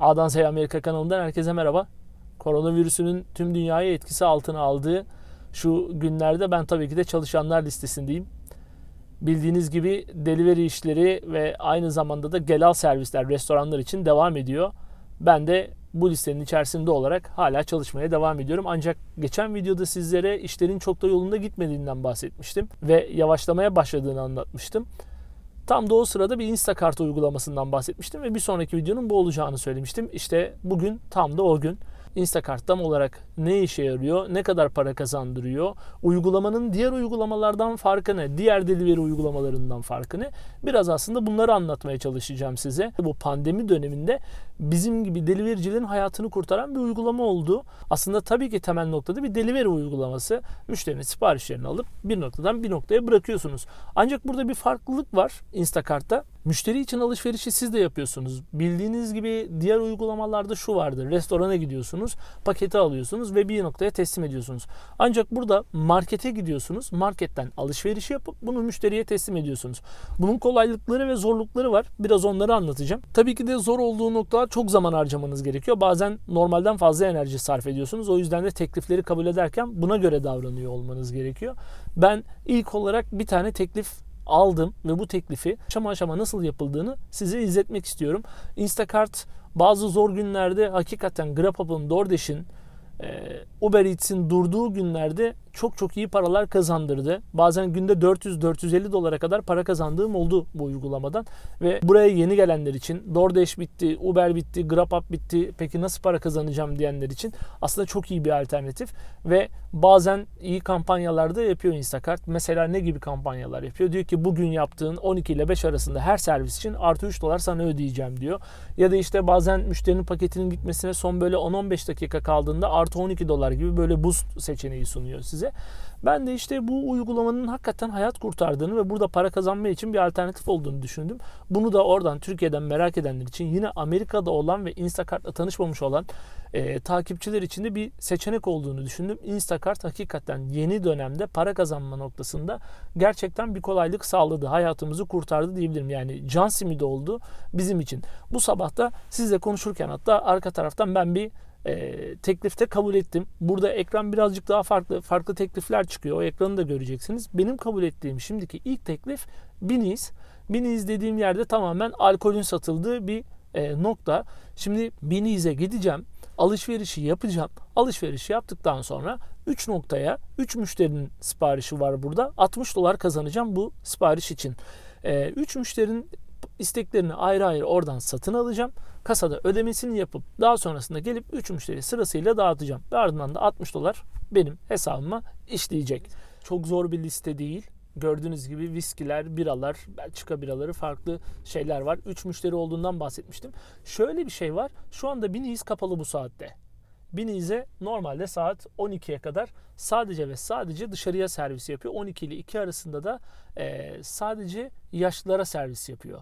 A'dan Z'ye Amerika kanalından herkese merhaba. Koronavirüsünün tüm dünyayı etkisi altına aldığı şu günlerde ben tabii ki de çalışanlar listesindeyim. Bildiğiniz gibi delivery işleri ve aynı zamanda da gelal servisler restoranlar için devam ediyor. Ben de bu listenin içerisinde olarak hala çalışmaya devam ediyorum. Ancak geçen videoda sizlere işlerin çok da yolunda gitmediğinden bahsetmiştim ve yavaşlamaya başladığını anlatmıştım. Tam da o sırada bir Instacart uygulamasından bahsetmiştim ve bir sonraki videonun bu olacağını söylemiştim. İşte bugün tam da o gün. Instacart tam olarak ne işe yarıyor, ne kadar para kazandırıyor, uygulamanın diğer uygulamalardan farkı ne, diğer delivery uygulamalarından farkı ne? Biraz aslında bunları anlatmaya çalışacağım size. Bu pandemi döneminde bizim gibi delivericilerin hayatını kurtaran bir uygulama oldu. Aslında tabii ki temel noktada bir delivery uygulaması. Müşterinin siparişlerini alıp bir noktadan bir noktaya bırakıyorsunuz. Ancak burada bir farklılık var Instacart'ta. Müşteri için alışverişi siz de yapıyorsunuz. Bildiğiniz gibi diğer uygulamalarda şu vardır. Restorana gidiyorsunuz, paketi alıyorsunuz ve bir noktaya teslim ediyorsunuz. Ancak burada markete gidiyorsunuz. Marketten alışveriş yapıp bunu müşteriye teslim ediyorsunuz. Bunun kolaylıkları ve zorlukları var. Biraz onları anlatacağım. Tabii ki de zor olduğu noktalar çok zaman harcamanız gerekiyor. Bazen normalden fazla enerji sarf ediyorsunuz. O yüzden de teklifleri kabul ederken buna göre davranıyor olmanız gerekiyor. Ben ilk olarak bir tane teklif aldım ve bu teklifi aşama aşama nasıl yapıldığını size izletmek istiyorum. Instacart bazı zor günlerde hakikaten Grabhub'un, DoorDash'in, Uber Eats'in durduğu günlerde çok çok iyi paralar kazandırdı. Bazen günde 400-450 dolara kadar para kazandığım oldu bu uygulamadan. Ve buraya yeni gelenler için DoorDash bitti, Uber bitti, GrabHub bitti. Peki nasıl para kazanacağım diyenler için aslında çok iyi bir alternatif. Ve bazen iyi kampanyalarda yapıyor Instacart. Mesela ne gibi kampanyalar yapıyor? Diyor ki bugün yaptığın 12 ile 5 arasında her servis için artı 3 dolar sana ödeyeceğim diyor. Ya da işte bazen müşterinin paketinin gitmesine son böyle 10-15 dakika kaldığında artı 12 dolar gibi böyle boost seçeneği sunuyor size. Ben de işte bu uygulamanın hakikaten hayat kurtardığını ve burada para kazanma için bir alternatif olduğunu düşündüm. Bunu da oradan Türkiye'den merak edenler için yine Amerika'da olan ve Instacart'la tanışmamış olan e, takipçiler için de bir seçenek olduğunu düşündüm. Instacart hakikaten yeni dönemde para kazanma noktasında gerçekten bir kolaylık sağladı. Hayatımızı kurtardı diyebilirim. Yani can simidi oldu bizim için. Bu sabah da sizle konuşurken hatta arka taraftan ben bir e, teklifte kabul ettim. Burada ekran birazcık daha farklı farklı teklifler çıkıyor. O ekranı da göreceksiniz. Benim kabul ettiğim şimdiki ilk teklif Biniz. Biniz dediğim yerde tamamen alkolün satıldığı bir e, nokta. Şimdi Biniz'e gideceğim. Alışverişi yapacağım. Alışverişi yaptıktan sonra 3 noktaya 3 müşterinin siparişi var burada. 60 dolar kazanacağım bu sipariş için. 3 müşterinin isteklerini ayrı ayrı oradan satın alacağım. Kasada ödemesini yapıp daha sonrasında gelip 3 müşteri sırasıyla dağıtacağım. Ve ardından da 60 dolar benim hesabıma işleyecek. Çok zor bir liste değil. Gördüğünüz gibi viskiler, biralar, Belçika biraları farklı şeyler var. 3 müşteri olduğundan bahsetmiştim. Şöyle bir şey var. Şu anda Biniz kapalı bu saatte. Biniz'e normalde saat 12'ye kadar sadece ve sadece dışarıya servis yapıyor. 12 ile 2 arasında da e, sadece yaşlılara servis yapıyor.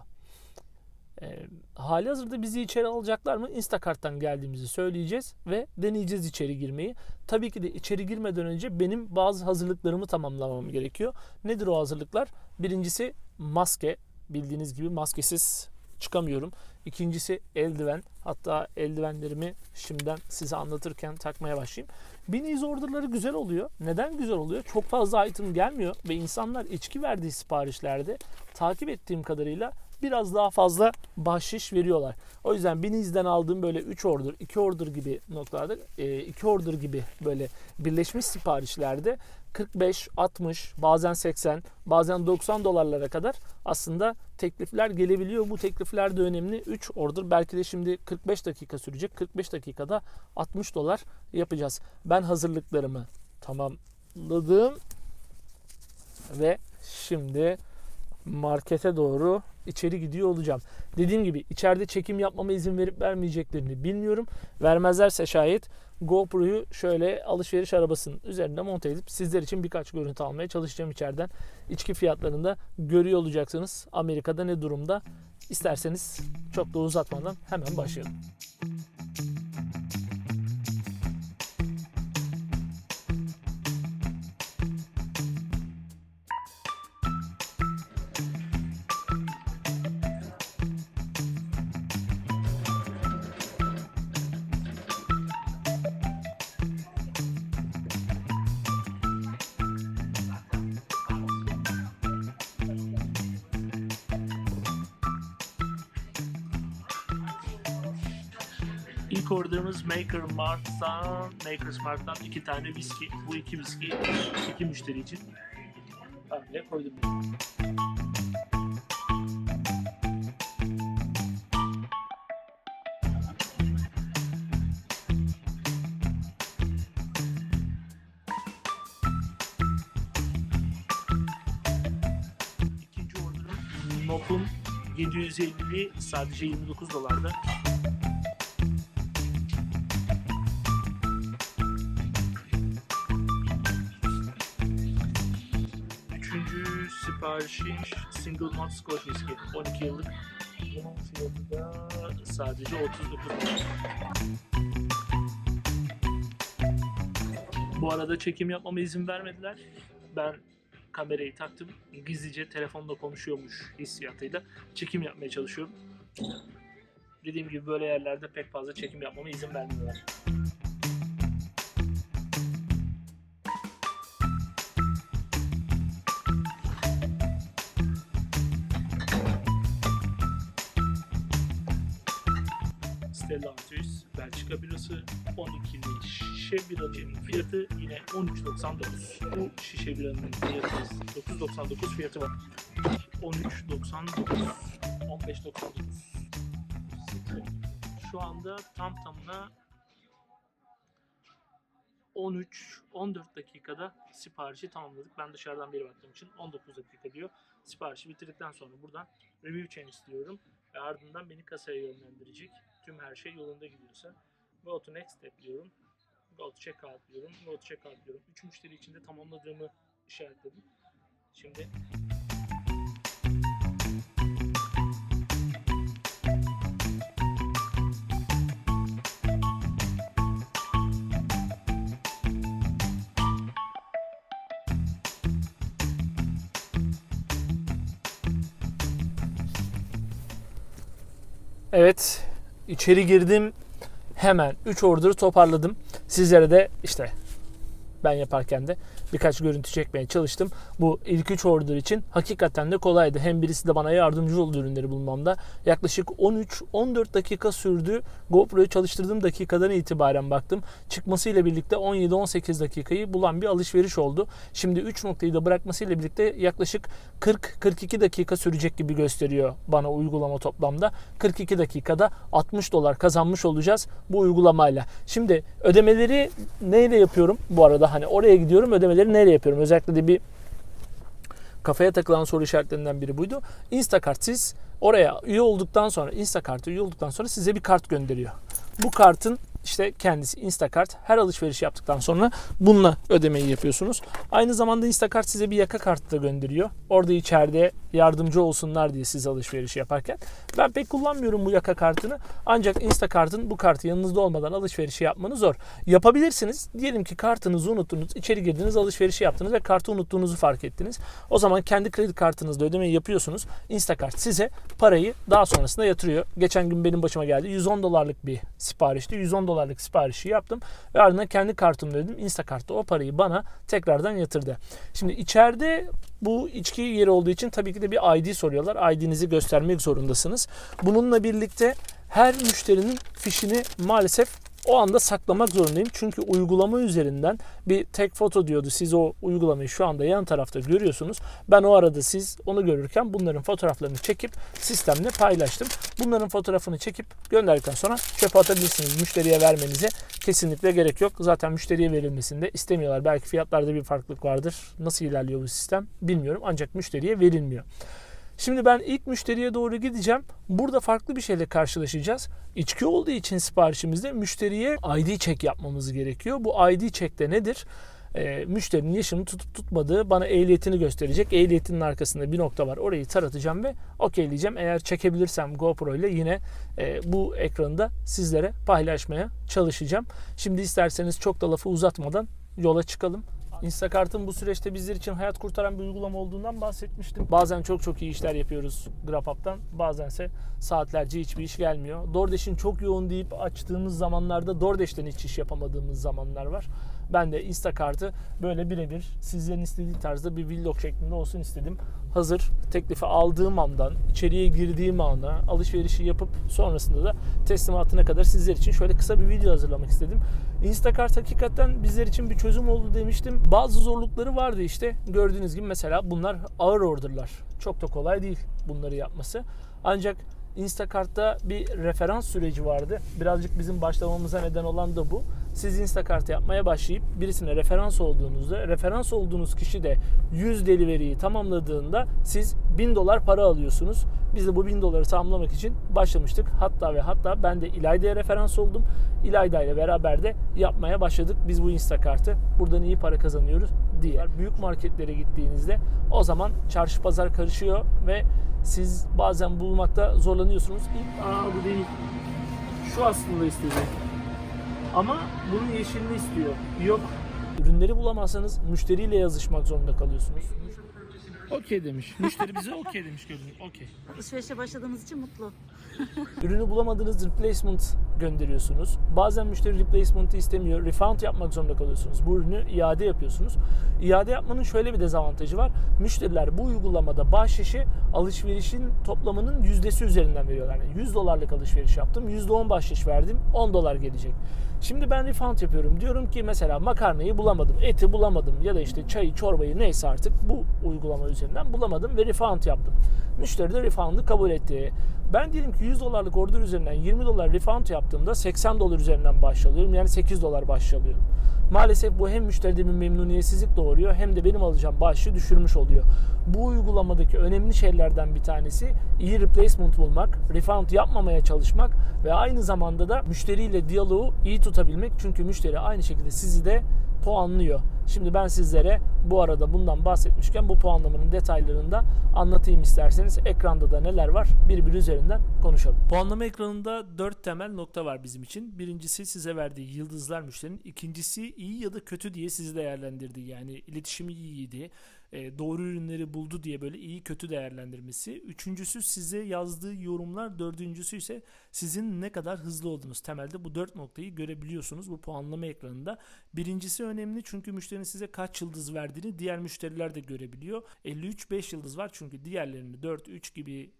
E, hali hazırda bizi içeri alacaklar mı? Instacart'tan geldiğimizi söyleyeceğiz ve deneyeceğiz içeri girmeyi. Tabii ki de içeri girmeden önce benim bazı hazırlıklarımı tamamlamam gerekiyor. Nedir o hazırlıklar? Birincisi maske. Bildiğiniz gibi maskesiz çıkamıyorum. İkincisi eldiven. Hatta eldivenlerimi şimdiden size anlatırken takmaya başlayayım. Biniz orderları güzel oluyor. Neden güzel oluyor? Çok fazla item gelmiyor ve insanlar içki verdiği siparişlerde takip ettiğim kadarıyla biraz daha fazla bahşiş veriyorlar. O yüzden Biniz'den aldığım böyle 3 order, 2 order gibi noktalarda 2 order gibi böyle birleşmiş siparişlerde 45, 60, bazen 80, bazen 90 dolarlara kadar aslında teklifler gelebiliyor. Bu teklifler de önemli. 3 order belki de şimdi 45 dakika sürecek. 45 dakikada 60 dolar yapacağız. Ben hazırlıklarımı tamamladım ve şimdi markete doğru içeri gidiyor olacağım. Dediğim gibi içeride çekim yapmama izin verip vermeyeceklerini bilmiyorum. Vermezlerse şayet GoPro'yu şöyle alışveriş arabasının üzerinde monte edip sizler için birkaç görüntü almaya çalışacağım içeriden. İçki fiyatlarını da görüyor olacaksınız. Amerika'da ne durumda? İsterseniz çok da uzatmadan hemen başlayalım. İlk orderımız Maker Mart'tan, Maker's Mart'tan iki tane viski. Bu iki viski iki müşteri için. Öyle koydum. İkinci orderım Nop'un 750'li sadece 29 dolarda. Siparişim Single Malt Scotch Whisky 12 yıllık. Bunun fiyatı da sadece 39 dolar. Bu arada çekim yapmama izin vermediler. Ben kamerayı taktım. Gizlice telefonda konuşuyormuş hissiyatıyla çekim yapmaya çalışıyorum. Dediğim gibi böyle yerlerde pek fazla çekim yapmama izin vermiyorlar. Stella Artois Belçika birası 12'li şişe biranın fiyatı yine 13.99. Bu şişe biranın fiyatı 9.99 fiyatı var. 13.99 15.99 Şu anda tam tamına 13-14 dakikada siparişi tamamladık. Ben dışarıdan biri baktığım için 19 dakika diyor. Siparişi bitirdikten sonra buradan review chain istiyorum. Ve ardından beni kasaya yönlendirecek. Tüm her şey yolunda gidiyorsa. Go to next step diyorum. Go to checkout diyorum. Go to checkout diyorum. 3 müşteri içinde tamamladığımı işaretledim. Şimdi Evet, içeri girdim. Hemen 3 order'ı toparladım. Sizlere de işte ben yaparken de birkaç görüntü çekmeye çalıştım. Bu ilk 3 order için hakikaten de kolaydı. Hem birisi de bana yardımcı oldu ürünleri bulmamda. Yaklaşık 13-14 dakika sürdü. GoPro'yu çalıştırdığım dakikadan itibaren baktım. Çıkmasıyla birlikte 17-18 dakikayı bulan bir alışveriş oldu. Şimdi 3 noktayı da bırakmasıyla birlikte yaklaşık 40-42 dakika sürecek gibi gösteriyor bana uygulama toplamda. 42 dakikada 60 dolar kazanmış olacağız bu uygulamayla. Şimdi ödemeleri neyle yapıyorum bu arada? Hani oraya gidiyorum ödemeleri neyle yapıyorum? Özellikle de bir kafaya takılan soru işaretlerinden biri buydu. Instacart siz oraya üye olduktan sonra Instacart'a üye olduktan sonra size bir kart gönderiyor. Bu kartın işte kendisi Instacart her alışveriş yaptıktan sonra bununla ödemeyi yapıyorsunuz. Aynı zamanda Instacart size bir yaka kartı da gönderiyor. Orada içeride yardımcı olsunlar diye siz alışveriş yaparken. Ben pek kullanmıyorum bu yaka kartını. Ancak Instacart'ın bu kartı yanınızda olmadan alışverişi yapmanız zor. Yapabilirsiniz. Diyelim ki kartınızı unuttunuz. içeri girdiniz alışverişi yaptınız ve kartı unuttuğunuzu fark ettiniz. O zaman kendi kredi kartınızla ödemeyi yapıyorsunuz. Instacart size parayı daha sonrasında yatırıyor. Geçen gün benim başıma geldi. 110 dolarlık bir siparişti. 110 dolarlık siparişi yaptım ve ardından kendi kartımla ödedim. Instacart'ta o parayı bana tekrardan yatırdı. Şimdi içeride bu içki yeri olduğu için tabii ki de bir ID soruyorlar. ID'nizi göstermek zorundasınız. Bununla birlikte her müşterinin fişini maalesef o anda saklamak zorundayım. Çünkü uygulama üzerinden bir tek foto diyordu. Siz o uygulamayı şu anda yan tarafta görüyorsunuz. Ben o arada siz onu görürken bunların fotoğraflarını çekip sistemle paylaştım. Bunların fotoğrafını çekip gönderdikten sonra çöpe atabilirsiniz. Müşteriye vermenize kesinlikle gerek yok. Zaten müşteriye verilmesini de istemiyorlar. Belki fiyatlarda bir farklılık vardır. Nasıl ilerliyor bu sistem bilmiyorum. Ancak müşteriye verilmiyor. Şimdi ben ilk müşteriye doğru gideceğim. Burada farklı bir şeyle karşılaşacağız. İçki olduğu için siparişimizde müşteriye ID check yapmamız gerekiyor. Bu ID check de nedir? E, müşterinin yaşını tutup tutmadığı bana ehliyetini gösterecek. Ehliyetinin arkasında bir nokta var. Orayı taratacağım ve okeyleyeceğim. Eğer çekebilirsem GoPro ile yine e, bu ekranı da sizlere paylaşmaya çalışacağım. Şimdi isterseniz çok da lafı uzatmadan yola çıkalım. Instacart'ın bu süreçte bizler için hayat kurtaran bir uygulama olduğundan bahsetmiştim. Bazen çok çok iyi işler yapıyoruz GrabHub'dan. Bazense saatlerce hiçbir iş gelmiyor. DoorDash'in çok yoğun deyip açtığımız zamanlarda DoorDash'ten hiç iş yapamadığımız zamanlar var. Ben de Instacart'ı böyle birebir sizlerin istediği tarzda bir vlog şeklinde olsun istedim. Hazır teklifi aldığım andan, içeriye girdiğim ana, alışverişi yapıp sonrasında da teslimatına kadar sizler için şöyle kısa bir video hazırlamak istedim. Instacart hakikaten bizler için bir çözüm oldu demiştim. Bazı zorlukları vardı işte. Gördüğünüz gibi mesela bunlar ağır orderlar. Çok da kolay değil bunları yapması. Ancak Instacart'ta bir referans süreci vardı. Birazcık bizim başlamamıza neden olan da bu. Siz Instacart yapmaya başlayıp birisine referans olduğunuzda, referans olduğunuz kişi de 100 delivery'yi tamamladığında siz 1000 dolar para alıyorsunuz. Biz de bu 1000 doları tamamlamak için başlamıştık. Hatta ve hatta ben de İlayda'ya referans oldum. İlayda ile beraber de yapmaya başladık. Biz bu Instacart'ı buradan iyi para kazanıyoruz diye. Büyük marketlere gittiğinizde o zaman çarşı pazar karışıyor ve siz bazen bulmakta zorlanıyorsunuz. İlk, Aa bu değil. Şu aslında istediğim. Ama bunun yeşilini istiyor. Yok. Ürünleri bulamazsanız müşteriyle yazışmak zorunda kalıyorsunuz. Okey demiş. Müşteri bize okey demiş gördüğünüz. Okey. Alışverişe başladığımız için mutlu. Ürünü bulamadığınız replacement gönderiyorsunuz. Bazen müşteri replacement'ı istemiyor. Refund yapmak zorunda kalıyorsunuz. Bu ürünü iade yapıyorsunuz. İade yapmanın şöyle bir dezavantajı var. Müşteriler bu uygulamada bahşişi alışverişin toplamının yüzdesi üzerinden veriyorlar. Yani 100 dolarlık alışveriş yaptım. %10 bahşiş verdim. 10 dolar gelecek. Şimdi ben refund yapıyorum. Diyorum ki mesela makarnayı bulamadım, eti bulamadım ya da işte çayı, çorbayı neyse artık bu uygulama üzerinden bulamadım ve refund yaptım. Müşteri de refund'ı kabul etti. Ben diyelim ki 100 dolarlık order üzerinden 20 dolar refund yaptığımda 80 dolar üzerinden başlıyorum. Yani 8 dolar başlıyorum. Maalesef bu hem müşteride bir memnuniyetsizlik doğuruyor hem de benim alacağım bağışı düşürmüş oluyor. Bu uygulamadaki önemli şeylerden bir tanesi iyi replacement bulmak, refund yapmamaya çalışmak ve aynı zamanda da müşteriyle diyaloğu iyi tutabilmek. Çünkü müşteri aynı şekilde sizi de puanlıyor. Şimdi ben sizlere bu arada bundan bahsetmişken bu puanlamanın detaylarını da anlatayım isterseniz. Ekranda da neler var birbiri üzerinden konuşalım. Puanlama ekranında 4 temel nokta var bizim için. Birincisi size verdiği yıldızlar müşterinin. İkincisi iyi ya da kötü diye sizi değerlendirdi. Yani iletişimi iyiydi. E, Doğru ürünleri buldu diye böyle iyi kötü değerlendirmesi. Üçüncüsü size yazdığı yorumlar. Dördüncüsü ise sizin ne kadar hızlı olduğunuz. Temelde bu dört noktayı görebiliyorsunuz bu puanlama ekranında. Birincisi önemli çünkü müşterinin size kaç yıldız verdiğini diğer müşteriler de görebiliyor. 53 5 yıldız var çünkü diğerlerini 4 3 gibi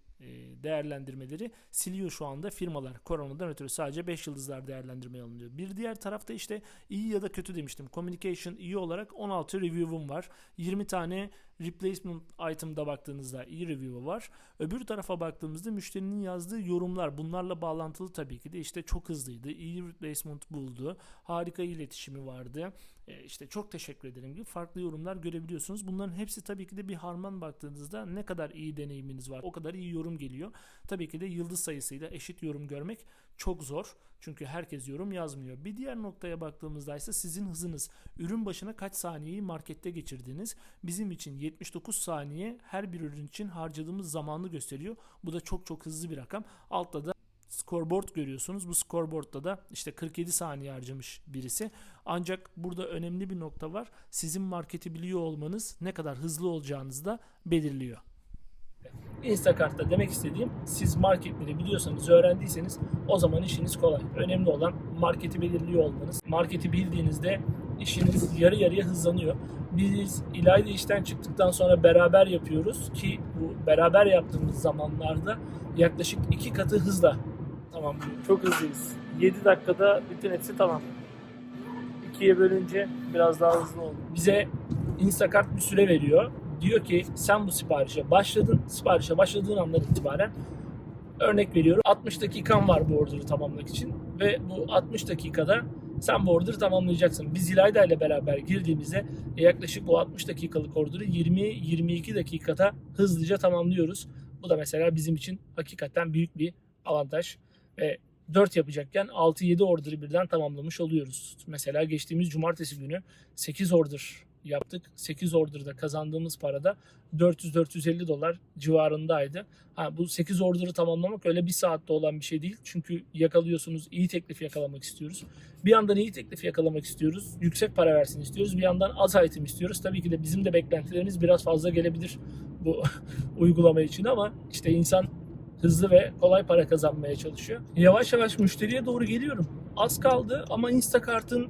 değerlendirmeleri siliyor şu anda firmalar. Koronadan ötürü sadece 5 yıldızlar değerlendirmeye alınıyor. Bir diğer tarafta işte iyi ya da kötü demiştim. Communication iyi olarak 16 review'um var. 20 tane replacement item'da baktığınızda iyi review'u var. Öbür tarafa baktığımızda müşterinin yazdığı yorumlar bunlarla bağlantılı tabii ki de işte çok hızlıydı. iyi replacement buldu. Harika iletişimi vardı. E, işte çok teşekkür ederim gibi farklı yorumlar görebiliyorsunuz. Bunların hepsi tabii ki de bir harman baktığınızda ne kadar iyi deneyiminiz var. O kadar iyi yorum geliyor. Tabii ki de yıldız sayısıyla eşit yorum görmek çok zor. Çünkü herkes yorum yazmıyor. Bir diğer noktaya baktığımızda ise sizin hızınız. Ürün başına kaç saniyeyi markette geçirdiniz? Bizim için 79 saniye her bir ürün için harcadığımız zamanı gösteriyor. Bu da çok çok hızlı bir rakam. Altta da scoreboard görüyorsunuz. Bu scoreboard'da da işte 47 saniye harcamış birisi. Ancak burada önemli bir nokta var. Sizin marketi biliyor olmanız ne kadar hızlı olacağınızı da belirliyor. Instacart'ta demek istediğim siz marketleri biliyorsanız, öğrendiyseniz o zaman işiniz kolay. Önemli olan marketi belirliyor olmanız. Marketi bildiğinizde işiniz yarı yarıya hızlanıyor. Biz İlayda işten çıktıktan sonra beraber yapıyoruz ki bu beraber yaptığımız zamanlarda yaklaşık iki katı hızla tamam çok hızlıyız. 7 dakikada bütün hepsi tamam. İkiye bölünce biraz daha hızlı oldu. Bize Instacart bir süre veriyor. Diyor ki sen bu siparişe başladın. Siparişe başladığın andan itibaren örnek veriyorum 60 dakikan var bu order'ı tamamlamak için ve bu 60 dakikada sen bu order'ı tamamlayacaksın. Biz İlayda ile beraber girdiğimizde yaklaşık bu 60 dakikalık order'ı 20-22 dakikada hızlıca tamamlıyoruz. Bu da mesela bizim için hakikaten büyük bir avantaj ve 4 yapacakken 6-7 order'ı birden tamamlamış oluyoruz. Mesela geçtiğimiz cumartesi günü 8 order yaptık. 8 order'da kazandığımız parada 400-450 dolar civarındaydı. Ha, bu 8 order'ı tamamlamak öyle bir saatte olan bir şey değil. Çünkü yakalıyorsunuz, iyi teklif yakalamak istiyoruz. Bir yandan iyi teklif yakalamak istiyoruz. Yüksek para versin istiyoruz. Bir yandan az item istiyoruz. Tabii ki de bizim de beklentilerimiz biraz fazla gelebilir bu uygulama için ama işte insan hızlı ve kolay para kazanmaya çalışıyor. Yavaş yavaş müşteriye doğru geliyorum. Az kaldı ama Instacart'ın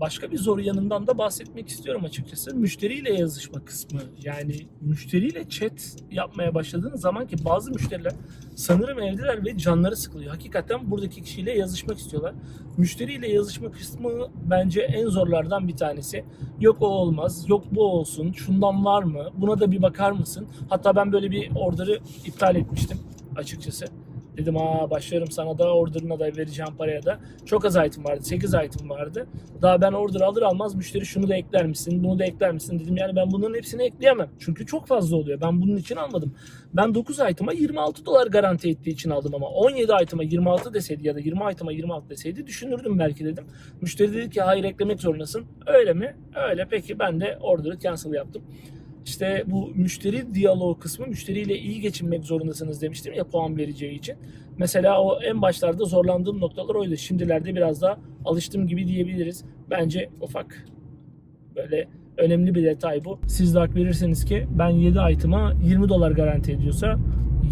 başka bir zor yanından da bahsetmek istiyorum açıkçası. Müşteriyle yazışma kısmı. Yani müşteriyle chat yapmaya başladığınız zaman ki bazı müşteriler sanırım evdeler ve canları sıkılıyor. Hakikaten buradaki kişiyle yazışmak istiyorlar. Müşteriyle yazışma kısmı bence en zorlardan bir tanesi. Yok o olmaz, yok bu olsun, şundan var mı, buna da bir bakar mısın? Hatta ben böyle bir order'ı iptal etmiştim açıkçası. Dedim aa başlarım sana da order'ına da vereceğim paraya da. Çok az item vardı. 8 item vardı. Daha ben order alır almaz müşteri şunu da ekler misin? Bunu da ekler misin? Dedim yani ben bunların hepsini ekleyemem. Çünkü çok fazla oluyor. Ben bunun için almadım. Ben 9 item'a 26 dolar garanti ettiği için aldım ama 17 item'a 26 deseydi ya da 20 item'a 26 deseydi düşünürdüm belki dedim. Müşteri dedi ki hayır eklemek zorundasın. Öyle mi? Öyle peki ben de order'ı cancel yaptım. İşte bu müşteri diyaloğu kısmı müşteriyle iyi geçinmek zorundasınız demiştim ya puan vereceği için. Mesela o en başlarda zorlandığım noktalar oydu. Şimdilerde biraz daha alıştım gibi diyebiliriz. Bence ufak böyle önemli bir detay bu. Siz de hak verirseniz ki ben 7 item'a 20 dolar garanti ediyorsa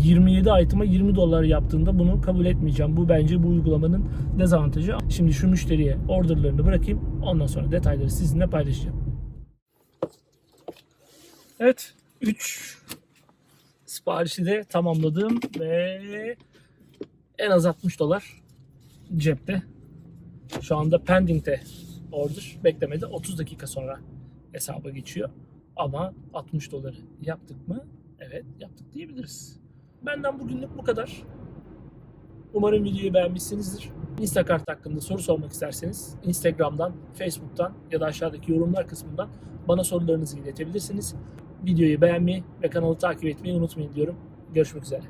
27 item'a 20 dolar yaptığında bunu kabul etmeyeceğim. Bu bence bu uygulamanın dezavantajı. Şimdi şu müşteriye orderlarını bırakayım. Ondan sonra detayları sizinle paylaşacağım. Evet. 3 siparişi de tamamladım ve en az 60 dolar cepte. Şu anda pending'de order. Beklemede 30 dakika sonra hesaba geçiyor. Ama 60 doları yaptık mı? Evet yaptık diyebiliriz. Benden bugünlük bu kadar. Umarım videoyu beğenmişsinizdir. Instacart hakkında soru sormak isterseniz Instagram'dan, Facebook'tan ya da aşağıdaki yorumlar kısmından bana sorularınızı iletebilirsiniz. Videoyu beğenmeyi ve kanalı takip etmeyi unutmayın diyorum. Görüşmek üzere.